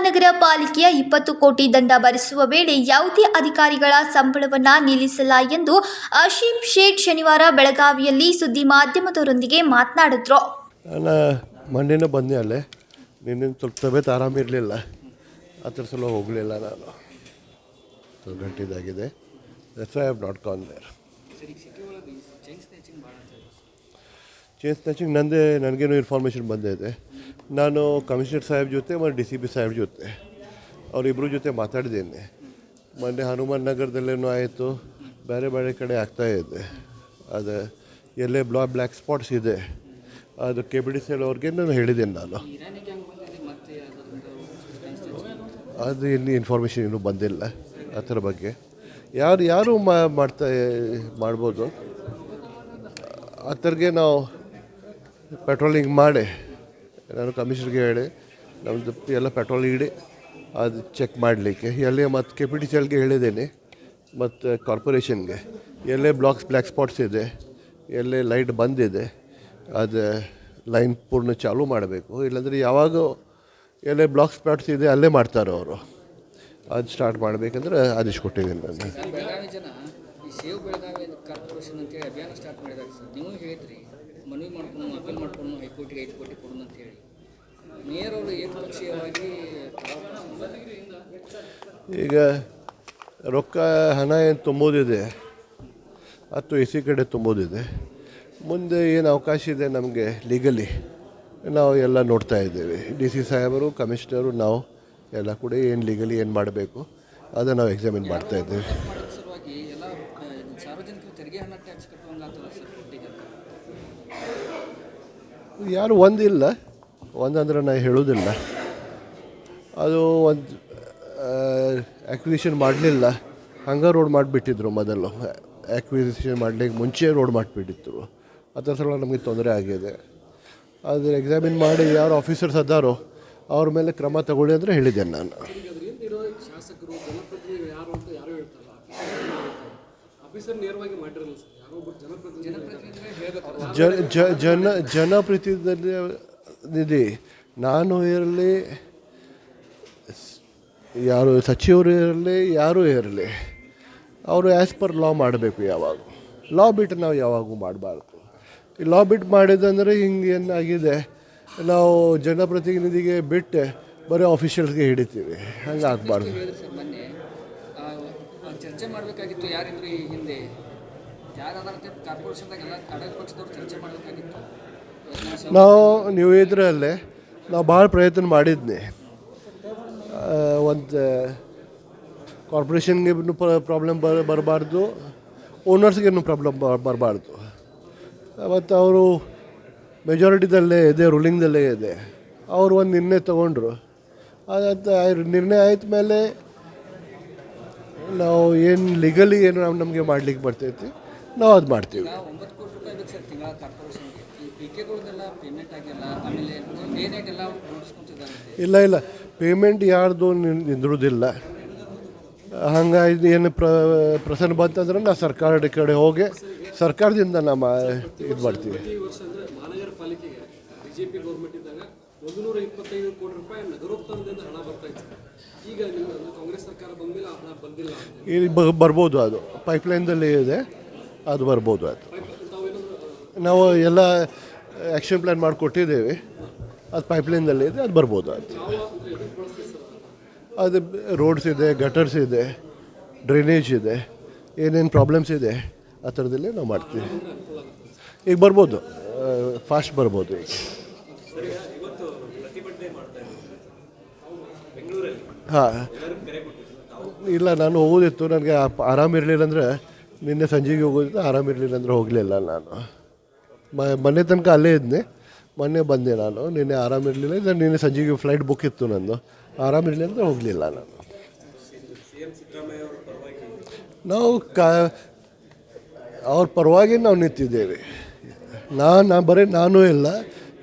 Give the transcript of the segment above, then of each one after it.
ಮಹಾನಗರ ಪಾಲಿಕೆಯ ಇಪ್ಪತ್ತು ಕೋಟಿ ದಂಡ ಭರಿಸುವ ವೇಳೆ ಯಾವುದೇ ಅಧಿಕಾರಿಗಳ ಸಂಬಳವನ್ನ ನಿಲ್ಲಿಸಲ್ಲ ಎಂದು ಆಶೀಫ್ ಶೇಖ್ ಶನಿವಾರ ಬೆಳಗಾವಿಯಲ್ಲಿ ಸುದ್ದಿ ಮಾಧ್ಯಮದವರೊಂದಿಗೆ ಮಾತನಾಡಿದ್ರು. ನಾನು ಮಂಡಿನ ಬಂದೆ ಅಲ್ಲೇ. ನಿನ್ನೆ ಸ್ವಲ್ಪ ತಬೇತ್ ಆರಾಮಿರಲಿಲ್ಲ ಆ ಥರ ಸಲ ಹೋಗಲಿಲ್ಲ ನಾನು. ಸ್ವಲ್ಪ ಗಂಟೆದಾಗಿದೆ. I have not gone there change snatching ನಂದೇ ನನಗೇನು ಇನ್ಫಾರ್ಮೇಷನ್ ಬಂದಿದೆ ನಾನು ಕಮಿಷನರ್ ಸಾಹೇಬ್ ಜೊತೆ ಮತ್ತು ಡಿ ಸಿ ಪಿ ಸಾಹೇಬ್ ಜೊತೆ. ಅವರಿಬ್ಬರ ಜೊತೆ ಮಾತಾಡಿದ್ದೇನೆ. ಮೊನ್ನೆ ಹನುಮಾನ್ ನಗರದಲ್ಲೇನೋ ಆಯಿತು. ಬೇರೆ ಬೇರೆ ಕಡೆ ಆಗ್ತಾ ಇದೆ. ಅದು ಎಲ್ಲೇ ಬ್ಲಾ ಬ್ಲ್ಯಾಕ್ ಸ್ಪಾಟ್ಸ್ ಇದೆ. ಅದು ಕೆ ಬಿ ಡಿ ಸಿ ಅವ್ರಿಗೆ ನಾನು ಹೇಳಿದ್ದೇನೆ ನಾನು. ಅದು ಇಲ್ಲಿ ಇನ್ಫಾರ್ಮೇಷನ್ ಇನ್ನೂ ಬಂದಿಲ್ಲ. ಆ ಥರ ಬಗ್ಗೆ. ಯಾರು ಯಾರು ಮಾಡ್ತಾ ಮಾಡ್ಬೋದು? ಆ ಥರಗೆ ನಾವು ಪೆಟ್ರೋಲಿಂಗ್ ಮಾಡಿ, ನಾನು ಕಮಿಷನ್ಗೆ ಹೇಳಿ ನಮ್ಮದು ಎಲ್ಲ ಪೆಟ್ರೋಲ್ ಇಡಿ, ಅದು ಚೆಕ್ ಮಾಡಲಿಕ್ಕೆ. ಎಲ್ಲೇ ಮತ್ತು ಕೆ ಪಿ ಟಿ ಸಿ ಎಲ್ಗೆ ಹೇಳಿದ್ದೇನೆ, ಮತ್ತು ಕಾರ್ಪೊರೇಷನ್ಗೆ. ಎಲ್ಲೇ ಬ್ಲಾಕ್ಸ್, ಬ್ಲ್ಯಾಕ್ ಸ್ಪಾಟ್ಸ್ ಇದೆ, ಎಲ್ಲೇ ಲೈಟ್ ಬಂದಿದೆ, ಅದು ಲೈನ್ ಪೂರ್ಣ ಚಾಲೂ ಮಾಡಬೇಕು. ಇಲ್ಲಾಂದರೆ ಯಾವಾಗ ಎಲ್ಲೇ ಬ್ಲಾಕ್ ಸ್ಪಾಟ್ಸ್ ಇದೆ, ಅಲ್ಲೇ ಮಾಡ್ತಾರೆ ಅವರು. ಅದು ಸ್ಟಾರ್ಟ್ ಮಾಡಬೇಕಂದ್ರೆ ಆದೇಶ ಕೊಟ್ಟಿದ್ದೀನಿ ನಾನು. ಸೇವ್ ಬೆಳಗಾವಿ ಕಾರ್ಪೊರೇಷನ್ ಅಂತೇಳಿ ಅಭಿಯಾನ ಸ್ಟಾರ್ಟ್ ಮಾಡಿದಾಗ ನೀವು ಹೇಳಿದ್ರಿ ಮನವಿ ಮಾಡ್ಕೊಂಡು, ಅಪೀಲ್ ಮಾಡ್ಕೊಂಡು ಹೈಕೋರ್ಟಿಗೆ ಐದು ಕೋಟಿ ಕೊಡೋಣ ಅಂತ ಹೇಳಿ. ಮೇಯರ್ ಅವರು ಏಕಪಕ್ಷೀಯವಾಗಿ ಈಗ ರೊಕ್ಕ ಹಣ ಏನು ತುಂಬೋದಿದೆ? ಅಥವಾ ಎ ಸಿ ಕಡೆ ತುಂಬೋದಿದೆ. ಮುಂದೆ ಏನು ಅವಕಾಶ ಇದೆ ನಮಗೆ ಲೀಗಲಿ ನಾವು ಎಲ್ಲ ನೋಡ್ತಾ ಇದ್ದೇವೆ. ಡಿ ಸಿ ಸಾಹೇಬರು, ಕಮಿಷನರು, ನಾವು ಎಲ್ಲ ಕೂಡ ಏನು ಲೀಗಲಿ ಏನು ಮಾಡಬೇಕು, ಅದನ್ನು ನಾವು ಎಕ್ಸಾಮಿನ್ ಮಾಡ್ತಾ ಇದ್ದೇವೆ ಮಾಡೋದ್ರ ಸಲುವಾಗಿ ಎಲ್ಲ ಆ, ಸಾರ್ವಜನಿಕರು ತೆರಿಗೆ ಹಣ ಟ್ಯಾಕ್ಸ್ ಕಟ್ಟುವಂಗಾಗ್ತದೆ ಸರ್ ಕೊಟ್ಟಿಗೆ ಅಂತ ಯಾರು ಒಂದಿಲ್ಲ. ಒಂದಂದ್ರೆ ನಾನು ಹೇಳೋದಿಲ್ಲ. ಅದು ಒಂದು ಆ್ಯಕ್ವಿಸಿಷನ್ ಮಾಡಲಿಲ್ಲ. ಹಂಗೆ ರೋಡ್ ಮಾಡಿಬಿಟ್ಟಿದ್ರು ಮೊದಲು. ಆ್ಯಕ್ವಿಸಿಷನ್ ಮಾಡಲಿಕ್ಕೆ ಮುಂಚೆ ರೋಡ್ ಮಾಡಿಬಿಟ್ಟಿದ್ರು. ಅದರ ಸಲ ನಮಗೆ ತೊಂದರೆ ಆಗಿದೆ. ಆದರೆ ಎಕ್ಸಾಮಿನ್ ಮಾಡಿ ಯಾರು ಆಫೀಸರ್ಸ್ ಅದಾರೋ ಅವ್ರ ಮೇಲೆ ಕ್ರಮ ತಗೊಳ್ಳಿ ಅಂದರೆ ಹೇಳಿದ್ದೇನೆ ನಾನು ಶಾಸಕರು ಜನಪ್ರತಿನಿಧಿಗಳು ಯಾರು ಅಂತ ಯಾರು ಹೇಳ್ತಾರಲ್ಲ ಆಫೀಸರ್ ನೇರವಾಗಿ ಮಾಡಿರಲ್ಲ ಸರ್ ಯಾರೋ ಒಬ್ಬರು ಜನಪ್ರತಿನಿಧಿ ಜನಪ್ರತಿನಿಧಿಗಳು ಹೇಳ್ಬೇಕು ಜನ ಜ- ಜನ ಜನಪ್ರತಿನಿಧಿ ನಾನು ಇರಲಿ ಯಾರು ಸಚಿವರು ಇರಲಿ ಯಾರೂ ಇರಲಿ ಅವರು ಆ್ಯಸ್ ಪರ್ ಲಾ ಮಾಡಬೇಕು ಯಾವಾಗ. ಲಾ ಬಿಟ್ಟು ನಾವು ಯಾವಾಗೂ ಮಾಡಬಾರ್ದು. ಈ ಲಾ ಬಿಟ್ಟು ಮಾಡಿದಂದರೆ ಹಿಂಗೆ ಏನಾಗಿದೆ ನಾವು ಜನಪ್ರತಿನಿಧಿಗೆ ಬಿಟ್ಟು ಬರೀ ಆಫೀಷಿಯಲ್ಸ್ಗೆ ಹಿಡಿತೀವಿ. ಹಂಗೆ ಆಗಬಾರ್ದು ಹೇಳಿದ್ರು ಸರ್ ಮೊನ್ನೆ ಆ, ಆ ಚರ್ಚೆ ಮಾಡಬೇಕಾಗಿತ್ತು ಯಾರಿದ್ರು ಈ ಹಿಂದೆ? ಯಾರಾದ್ರೆ ಕಾರ್ಪೊರೇಷನ್ದಾಗ ಎಲ್ಲ ಆಡಳಿತ ಪಕ್ಷದವ್ರು ಚರ್ಚೆ ಮಾಡಬೇಕಾಗಿತ್ತು? ನಾವು ನೀವು ಇದರಲ್ಲೇ ನಾವು ಭಾಳ ಪ್ರಯತ್ನ ಮಾಡಿದ್ನಿ. ಒಂದು ಕಾರ್ಪೊರೇಷನ್ಗೆ ಪ್ರಾಬ್ಲಮ್ ಬರ ಬರಬಾರ್ದು ಓನರ್ಸ್ಗೇನು ಪ್ರಾಬ್ಲಮ್ ಬರಬಾರ್ದು. ಮತ್ತು ಅವರು ಮೆಜಾರಿಟಿದಲ್ಲೇ ಇದೆ ರೂಲಿಂಗ್ದಲ್ಲೇ ಇದೆ. ಅವರು ಒಂದು ನಿರ್ಣಯ ತೊಗೊಂಡ್ರು. ಅದಂತ ನಿರ್ಣಯ ಆಯ್ತ ಮೇಲೆ ನಾವು ಏನು ಲೀಗಲಿ ಏನು ನಾವು ನಮಗೆ ಮಾಡ್ಲಿಕ್ಕೆ ಬರ್ತೈತಿ ನಾವು ಅದು ಮಾಡ್ತೀವಿ. ಇಲ್ಲ ಇಲ್ಲ. ಪೇಮೆಂಟ್ ಯಾರ್ದು ನಿನ್- ನಿಂದ್ರುದಿಲ್ಲ. ಹಂಗಾಗಿ ಏನು ಪ್ರ ಪ್ರಸನ್ನ ಬಂತಂದ್ರೆ ನಾವು ಸರ್ಕಾರದ ಕಡೆ ಹೋಗಿ ಸರ್ಕಾರದಿಂದ ನಮ್ಮ ಇದು ಮಾಡ್ತೀವಿ. ಪ್ರತಿ ಅಂದ್ರೆ ಮಹಾನಗರ ಪಾಲಿಕೆಗೆ ಬಿಜೆಪಿ ಗೌರ್ಮೆಂಟ್ ಇದ್ದಾಗ ಒಂದು ನೂರ ಇಪ್ಪತ್ತೈದು ಕೋಟಿ ರೂಪಾಯಿ ಹಣ ಬರ್ತಾ ಇತ್ತು. ಇಲ್ಲಿ ಬ- ಬರ್ಬೋದು ಅದು. ಪೈಪ್ಲೈನ್ದಲ್ಲಿ ಇದೆ ಅದು ಬರ್ಬೋದು ಅದು. ನಾವು ಎಲ್ಲ ಆ್ಯಕ್ಷನ್ ಪ್ಲ್ಯಾನ್ ಮಾಡಿಕೊಟ್ಟಿದ್ದೇವೆ. ಅದು ಪೈಪ್ಲೈನ್ದಲ್ಲಿ ಇದೆ ಅದು ಬರ್ಬೋದು ಅದು. ಅದು ರೋಡ್ಸ್ ಇದೆ ಗಟರ್ಸ್ ಇದೆ ಡ್ರೈನೇಜ್ ಇದೆ ಏನೇನು ಪ್ರಾಬ್ಲಮ್ಸ್ ಇದೆ ಆ ಥರದಲ್ಲಿ ನಾವು ಮಾಡ್ತೀವಿ. ಈಗ ಬರ್ಬೋದು ಫಾಸ್ಟ್ ಬರ್ಬೋದು ಈಗ. ಹಾಂ. ಇಲ್ಲ ನಾನು ಹೋಗೋದಿತ್ತು. ನನಗೆ ಆರಾಮಿರಲಿಲ್ಲ ಅಂದರೆ ನಿನ್ನೆ ಸಂಜೆಗೆ ಹೋಗೋದಿತ್ತು. ಆರಾಮಿರಲಿಲ್ಲ ಅಂದರೆ ಹೋಗಲಿಲ್ಲ ನಾನು. ಮ ಮೊನ್ನೆ ತನಕ ಅಲ್ಲೇ ಇದ್ದೆ. ಮೊನ್ನೆ ಬಂದೆ ನಾನು. ನಿನ್ನೆ ಆರಾಮಿರಲಿಲ್ಲ ಇದ್ದರೆ ನಿನ್ನೆ ಸಂಜೆಗೆ ಫ್ಲೈಟ್ ಬುಕ್ ಇತ್ತು ನಂದು. ಆರಾಮಿರಲಿಲ್ಲ ಅಂದರೆ ಹೋಗಲಿಲ್ಲ ನಾನು. ನಾವು ಕ ಅವ್ರ ಪರವಾಗಿ ನಾವು ನಿಂತಿದ್ದೇವೆ. ನಾನು ಬರೀ ನಾನು ಇಲ್ಲ.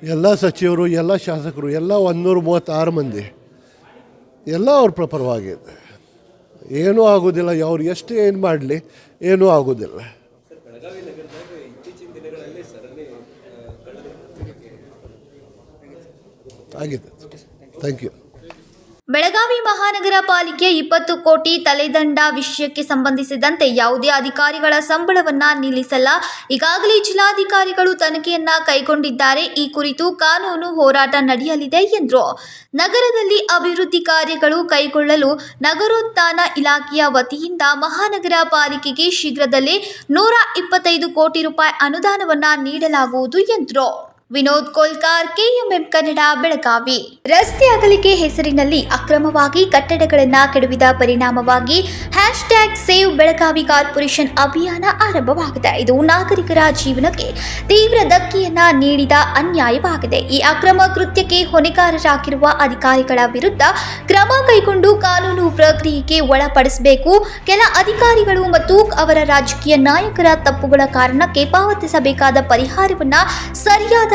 ಎಲ್ಲ ಸಚಿವರು ಎಲ್ಲ ಶಾಸಕರು ಎಲ್ಲ ಒಂದೂರ ಮೂವತ್ತಾರು ಮಂದಿ. ಎಲ್ಲ ಅವ್ರ ಪ್ರಪರವಾಗಿದೆ. ಏನೂ ಆಗೋದಿಲ್ಲ ಅವ್ರು ಎಷ್ಟು ಏನು ಮಾಡಲಿ ಏನೂ ಆಗೋದಿಲ್ಲ. ಆಗಿದೆ. ಥ್ಯಾಂಕ್ ಯು ಬೆಳಗಾವಿ ಮಹಾನಗರ ಪಾಲಿಕೆ ಇಪ್ಪತ್ತು ಕೋಟಿ ತಲೆದಂಡ ವಿಷಯಕ್ಕೆ ಸಂಬಂಧಿಸಿದಂತೆ ಯಾವುದೇ ಅಧಿಕಾರಿಗಳ ಸಂಬಳವನ್ನ ನಿಲ್ಲಿಸಲ್ಲ. ಈಗಾಗಲೇ ಜಿಲ್ಲಾಧಿಕಾರಿಗಳು ತನಿಖೆಯನ್ನ ಕೈಗೊಂಡಿದ್ದಾರೆ. ಈ ಕುರಿತು ಕಾನೂನು ಹೋರಾಟ ನಡೆಯಲಿದೆ ಎಂದರು ನಗರದಲ್ಲಿ ಅಭಿವೃದ್ಧಿ ಕಾರ್ಯಗಳು ಕೈಗೊಳ್ಳಲು ನಗರೋತ್ಥಾನ ಇಲಾಖೆಯ ವತಿಯಿಂದ ಮಹಾನಗರ ಪಾಲಿಕೆಗೆ ಶೀಘ್ರದಲ್ಲೇ ನೂರ ಇಪ್ಪತ್ತೈದು ಕೋಟಿ ರೂಪಾಯಿ ಅನುದಾನವನ್ನ ನೀಡಲಾಗುವುದು ಎಂದರು. ವಿನೋದ್ ಕೋಲ್ಕಾರ್, ಕೆಎಂಎಂ ಕನ್ನಡ, ಬೆಳಗಾವಿ. ರಸ್ತೆ ಅಗಲಿಕೆ ಹೆಸರಿನಲ್ಲಿ ಅಕ್ರಮವಾಗಿ ಕಟ್ಟಡಗಳನ್ನು ಕೆಡವಿದ ಪರಿಣಾಮವಾಗಿ hash tag save Belagavi corporation ಅಭಿಯಾನ ಆರಂಭವಾಗಿದೆ. ಇದು ನಾಗರಿಕರ ಜೀವನಕ್ಕೆ ತೀವ್ರ ಧಕ್ಕೆಯನ್ನ ನೀಡಿದ ಅನ್ಯಾಯವಾಗಿದೆ. ಈ ಅಕ್ರಮ ಕೃತ್ಯಕ್ಕೆ ಹೊಣೆಗಾರರಾಗಿರುವ ಅಧಿಕಾರಿಗಳ ವಿರುದ್ಧ ಕ್ರಮ ಕೈಗೊಂಡು ಕಾನೂನು ಪ್ರಕ್ರಿಯೆಗೆ ಒಳಪಡಿಸಬೇಕು. ಕೆಲ ಅಧಿಕಾರಿಗಳು ಮತ್ತು ಅವರ ರಾಜಕೀಯ ನಾಯಕರ ತಪ್ಪುಗಳ ಕಾರಣಕ್ಕೆ ಪಾವತಿಸಬೇಕಾದ ಪರಿಹಾರವನ್ನ ಸರಿಯಾದ